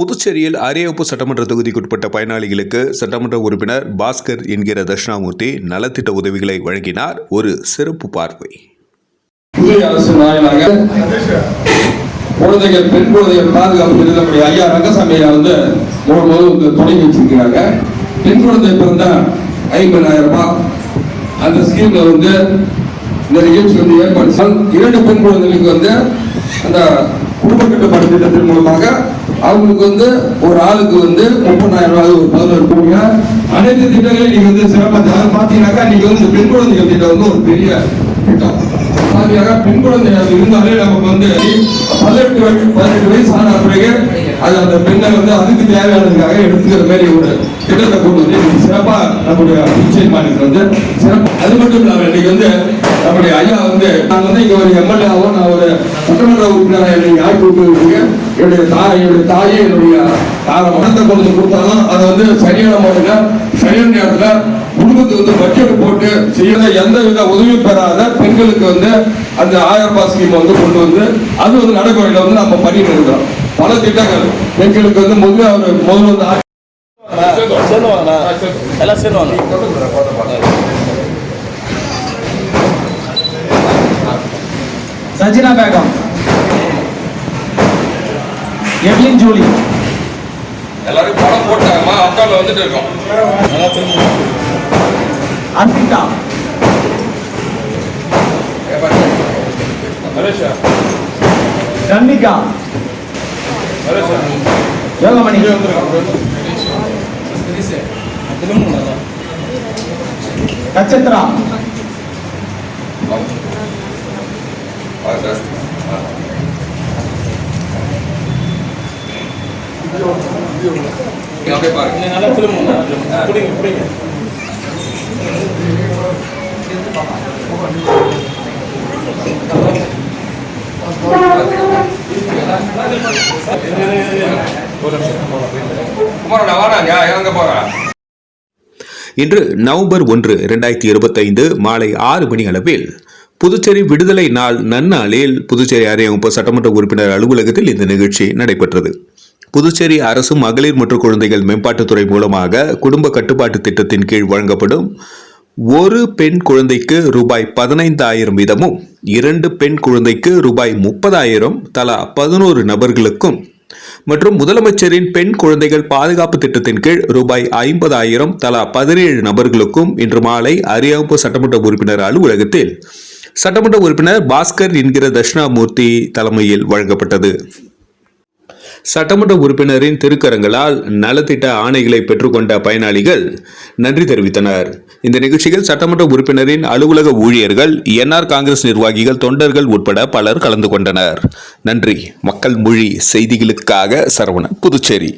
புதுச்சேரியில் அரியவப்பு சட்டமன்ற தொகுதிக்குட்பட்ட பயனாளிகளுக்கு சட்டமன்ற உறுப்பினர் பாஸ்கர் என்கிற தட்சிணாமூர்த்தி நலத்திட்ட உதவிகளை வழங்கினார். ஒரு சிறப்பு பார்வை. புதிய அரசு வாயிலாக குழந்தைகள் பெண் குழந்தைகள் பாதுகாப்பு நம்முடைய ஐயா ரங்கசாமி வந்து முதல் முதல் தொடங்கி வச்சிருக்கிறாங்க பெண் குழந்தை பிறந்தா ஐம்பதாயிரம் ரூபாய். அந்த ஸ்கீம்ல வந்து இந்த நிகழ்ச்சி வந்து ஏற்பாடு இரண்டு பெண் குழந்தைகளுக்கு வந்து அந்த குடும்ப கட்டுப்பாடு திட்டத்தின் மூலமாக அவங்களுக்கு வந்து ஒரு ஆளுக்கு வந்து முப்பதாயிரம் ரூபாய் ஒரு பதினோரு கோடிங்க அனைத்து திட்டங்களையும் நீங்க வந்து சிறப்பாக பார்த்தீங்கன்னாக்கா நீங்க வந்து பெண் குழந்தைகள் திட்டம் வந்து ஒரு பெரிய திட்டம். மாதிரியாக பெண் குழந்தை அது இருந்தாலே நமக்கு வந்து பதினெட்டு வயசு பதினெட்டு வயசு ஆன பிறகு அது அந்த பெண்ணை வந்து அதுக்கு தேவையானதுக்காக எடுத்துக்கிற மாதிரி ஒரு திட்டத்தை கொண்டு வந்து சிறப்பாக நம்முடைய புதுச்சேரி மாநிலத்தில் வந்து சிறப்பு. அது மட்டும் இல்லாமல் இன்னைக்கு வந்து நம்முடைய ஐயா வந்து நான் வந்து இங்க ஒரு எம்எல்ஏவோ நான் ஒரு சட்டமன்ற உறுப்பினராக என்னை ஆக்கி விட்டு என்னுடைய தாய் என்னுடைய தாயே என்னுடைய தார மனத்தை கொண்டு வந்து கொடுத்தாலும் அதை வந்து சரியான முறையில் சரியான நேரத்தில் குடும்பத்துக்கு வந்து பட்ஜெட் போட்டு செய்யற எந்த வித உதவியும் பெறாத பெண்களுக்கு வந்து அந்த ஆயிரம் ரூபாய் ஸ்கீம் வந்து கொண்டு வந்து அது வந்து நடைமுறையில் வந்து நம்ம பண்ணிட்டு இருக்கிறோம். பல திட்டங்கள். பெண்களுக்கு வந்து முதல்ல அவர் முதல்ல வந்து எல்லாம் சேர்ந்து சஜினா பேகம். Evelyn Julie. எல்லாரும் பணம் போட்டாங்கம்மா அக்கௌண்ட்ல வந்துட்டு இருக்கோம். கன்னிகா நரேஷா யோகமணி. நட்சத்திரா. அப்படியே பாருங்க. நீங்க நல்லா திரும்ப பிடிங்க பிடிங்க குமாரோட வாடாங்க எங்க போறேன் இன்று நவம்பர் ஒன்று இரண்டாயிரத்தி இருபத்தைந்து மாலை ஆறு மணி அளவில் புதுச்சேரி விடுதலை நாள் நன்னாளில் புதுச்சேரி அரியவகுப்பு சட்டமன்ற உறுப்பினர் அலுவலகத்தில் இந்த நிகழ்ச்சி நடைபெற்றது. புதுச்சேரி அரசு மகளிர் மற்றும் குழந்தைகள் மேம்பாட்டுத்துறை மூலமாக குடும்ப கட்டுப்பாட்டு திட்டத்தின் கீழ் வழங்கப்படும் ஒரு பெண் குழந்தைக்கு ரூபாய் பதினைந்தாயிரம் வீதமும் இரண்டு பெண் குழந்தைக்கு ரூபாய் முப்பதாயிரம் தலா பதினோரு நபர்களுக்கும் மற்றும் முதலமைச்சரின் பெண் குழந்தைகள் பாதுகாப்பு திட்டத்தின் கீழ் ரூபாய் ஐம்பதாயிரம் தலா பதினேழு நபர்களுக்கும் இன்று மாலை அரியாப்பு சட்டமன்ற உறுப்பினர் அலுவலகத்தில் சட்டமன்ற உறுப்பினர் பாஸ்கர் என்கிற தட்சிணாமூர்த்தி தலைமையில் வழங்கப்பட்டது. சட்டமன்ற உறுப்பினரின் திருக்கரங்களால் நலத்திட்ட ஆணைகளை பெற்றுக்கொண்ட பயனாளிகள் நன்றி தெரிவித்தனர். இந்த நிகழ்ச்சியில் சட்டமன்ற உறுப்பினரின் அலுவலக ஊழியர்கள் என்ஆர் காங்கிரஸ் நிர்வாகிகள் தொண்டர்கள் உட்பட பலர் கலந்து கொண்டனர். நன்றி. மக்கள் மொழி செய்திகளுக்காக சரவணன் புதுச்சேரி.